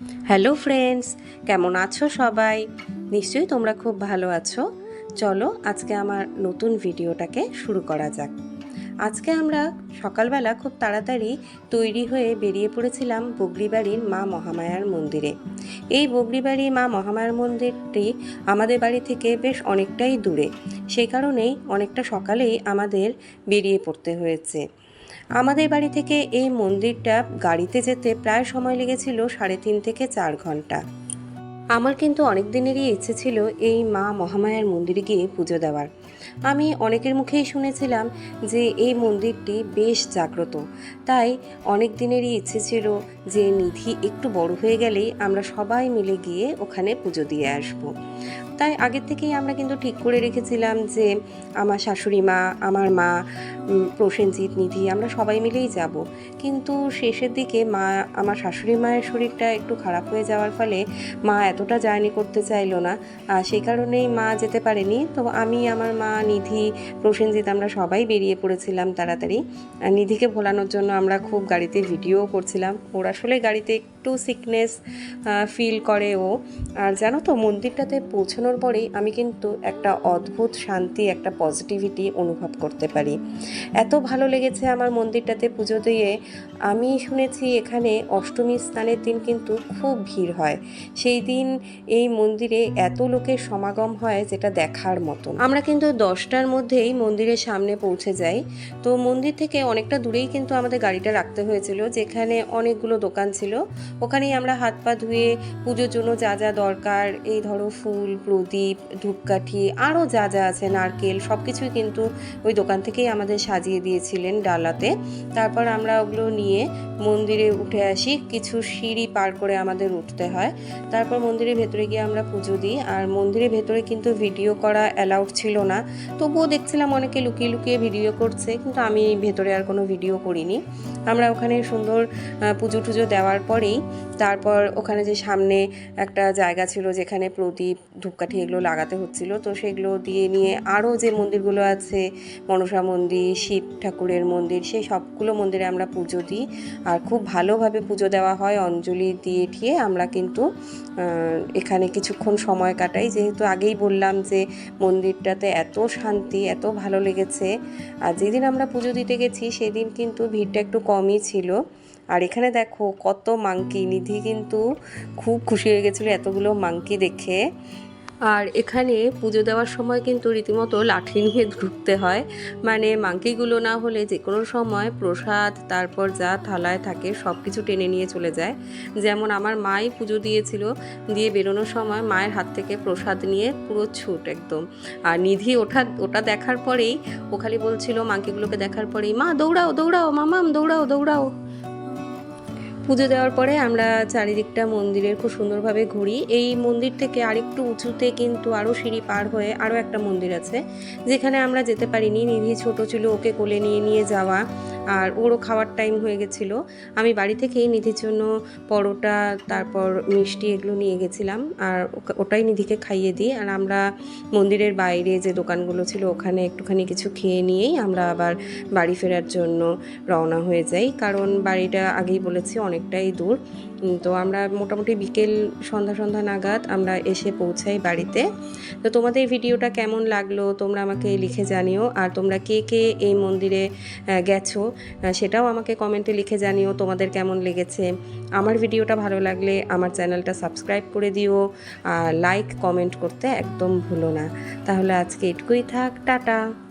Hello friends কেমন আছো সবাই? নিশ্চয়ই তোমরা খুব ভালো আছো। চলো আজকে আমার নতুন ভিডিওটাকে শুরু করা যাক। আজকে আমরা সকালবেলা খুব তাড়াতাড়ি তৈরি হয়ে বেরিয়ে পড়েছিলাম বগরিবাড়ির মা মহামায়ার মন্দিরে। এই বগরিবাড়ি মা মহামায়ার মন্দিরটি আমাদের বাড়ি থেকে বেশ অনেকটাই দূরে। সেই কারণেই অনেকটা সকালেই আমাদের বেরিয়ে পড়তে হয়েছে। আমাদের বাড়ি থেকে এই মন্দিরটা গাড়িতে যেতে প্রায় সময় লেগেছিল সাড়ে তিন থেকে চার ঘণ্টা। আমার কিন্তু অনেক দিনেরই ইচ্ছে ছিল এই মা মহামায়ার মন্দিরে গিয়ে পুজো দেওয়ার। আমি অনেকের মুখেই শুনেছিলাম যে এই মন্দিরটি বেশ জাগ্রত। তাই অনেক দিনেরই ইচ্ছে ছিল যে নিধি একটু বড় হয়ে গেলেই আমরা সবাই মিলে গিয়ে ওখানে পুজো দিয়ে আসব। তাই আগের থেকেই আমরা কিন্তু ঠিক করে রেখেছিলাম যে আমার শাশুড়ি মা, আমার মা প্রসেনজিৎ, নিধি, আমরা সবাই মিলেই যাব। কিন্তু শেষের দিকে মা, আমার শাশুড়ি মায়ের শরীরটা একটু খারাপ হয়ে যাওয়ার ফলে মা এতটা জার্নি করতে চাইলো না। সেই কারণেই মা যেতে পারেনি। তো আমি, আমার মা, নিধি, প্রসেনজিৎ আমরা সবাই বেরিয়ে পড়েছিলাম তাড়াতাড়ি। নিধিকে ভোলানোর জন্য আমরা খুব গাড়িতে ভিডিও করছিলাম। ওর আসলে গাড়িতে একটু সিকনেস ফিল করে ও। আর জানো তো, মন্দিরটাতে পৌঁছানোর পরেই আমি কিন্তু একটা অদ্ভুত শান্তি, একটা পজিটিভিটি অনুভব করতে পারি। এত ভালো লেগেছে আমার মন্দিরটাতে পুজো দিয়ে। আমি শুনেছি এখানে অষ্টমী স্নানের দিন কিন্তু খুব ভিড় হয়। সেই দিন এই মন্দিরে এত লোকের সমাগম হয় যেটা দেখার মতন। আমরা কিন্তু দশটার মধ্যেই মন্দিরের সামনে পৌঁছে যাই। তো মন্দির থেকে অনেকটা দূরেই কিন্তু আমাদের গাড়িটা রাখতে হয়েছিল, যেখানে অনেকগুলো দোকান ছিল। ওখানেই আমরা হাত পা ধুয়ে পুজোর জন্য যা যা দরকার, এই ধরো ফুল, প্রদীপ, ধূপকাঠি, আরও যা যা আছে, নারকেল সব কিছুই কিন্তু ওই দোকান থেকেই আমাদের সাজিয়ে দিয়েছিলেন ডালাতে। তারপর আমরা ওগুলো নিয়ে মন্দিরে উঠে আসি। কিছু সিঁড়ি পার করে আমাদের উঠতে হয়। তারপর মন্দিরের ভেতরে গিয়ে আমরা পুজো দিই। আর মন্দিরের ভেতরে কিন্তু ভিডিও করা অ্যালাউড ছিল না। তবুও দেখছিলাম অনেকে লুকিয়ে লুকিয়ে ভিডিও করছে, কিন্তু আমি ভেতরে আর কোনো ভিডিও করিনি। আমরা ওখানে সুন্দর পুজো টুজো দেওয়ার পরেই তারপর ওখানে যে সামনে একটা জায়গা ছিল যেখানে প্রদীপ, ধূপকাঠি এগুলো লাগাতে হচ্ছিল, তো সেগুলো দিয়ে নিয়ে আরও যে মন্দিরগুলো আছে, মনসা মন্দির, শিব ঠাকুরের মন্দির, সেই সবগুলো মন্দিরে আমরা পুজো দিই। আর খুব ভালোভাবে পুজো দেওয়া হয়, অঞ্জলি দিয়ে ঠিয়ে আমরা কিন্তু এখানে কিছুক্ষণ সময় কাটাই। যেহেতু আগেই বললাম যে মন্দিরটাতে এত শান্তি, এত ভালো লেগেছে, আর যেদিন আমরা পুজো দিতে গেছি সেদিন কিন্তু ভিড়টা একটু কমই ছিল। আর এখানে দেখো কত মাংকি, নিধি কিন্তু খুব খুশি হয়ে গেছিল এতগুলো মাংকি দেখে। আর এখানে পুজো দেওয়ার সময় কিন্তু রীতিমতো লাঠি নিয়ে ঢুকতে হয়। মানে মাংকিগুলো না হলে যে কোনো সময় প্রসাদ, তারপর যা থালায় থাকে সব কিছু টেনে নিয়ে চলে যায়। যেমন আমার মাই পুজো দিয়েছিল, দিয়ে বেরোনোর সময় মায়ের হাত থেকে প্রসাদ নিয়ে পুরো ছুট একদম। আর নিধি ওঠা, ওটা দেখার পরেই ও খালি বলছিল মাংকিগুলোকে দেখার পরেই, মা, দৌড়াও দৌড়াও, মামাম, দৌড়াও দৌড়াও। পুজো দেওয়ার পরে আমরা চারিদিকটা মন্দিরের খুব সুন্দরভাবে ঘুরি। এই মন্দির থেকে আরেকটু উঁচুতে কিন্তু আরও সিঁড়ি পার হয়ে আরও একটা মন্দির আছে, যেখানে আমরা যেতে পারিনি। নিধি ছোট ছিল, ওকে কোলে নিয়ে নিয়ে যাওয়া। আর ওরও খাওয়ার টাইম হয়ে গেছিল। আমি বাড়ি থেকেই নিধির জন্য পরোটা, তারপর মিষ্টি এগুলো নিয়ে গেছিলাম। আর ওটাই নিধিকে খাইয়ে দিই। আর আমরা মন্দিরের বাইরে যে দোকানগুলো ছিল, ওখানে একটুখানি কিছু খেয়ে নিয়েই আমরা আবার বাড়ি ফেরার জন্য রওনা হয়ে যাই। কারণ বাড়িটা আগেই বলেছি, অনেকটাই দূর। তো আমরা মোটামুটি বিকেল সন্ধ্যা সন্ধ্যা নাগাদ আমরা এসে পৌঁছাই বাড়িতে। তো তোমাদের ভিডিওটা কেমন লাগল, তোমরা আমাকে লিখে জানিও। আর তোমরা কে কে এই মন্দিরে গেছো? সেটাও আমাকে কমেন্টে লিখে জানিও তোমাদের কেমন লেগেছে। আমার ভিডিওটা ভালো লাগলে আমার চ্যানেলটা সাবস্ক্রাইব করে দিও আর লাইক কমেন্ট করতে একদম ভুলো না। তাহলে আজকে এটুকুই থাক, টাটা।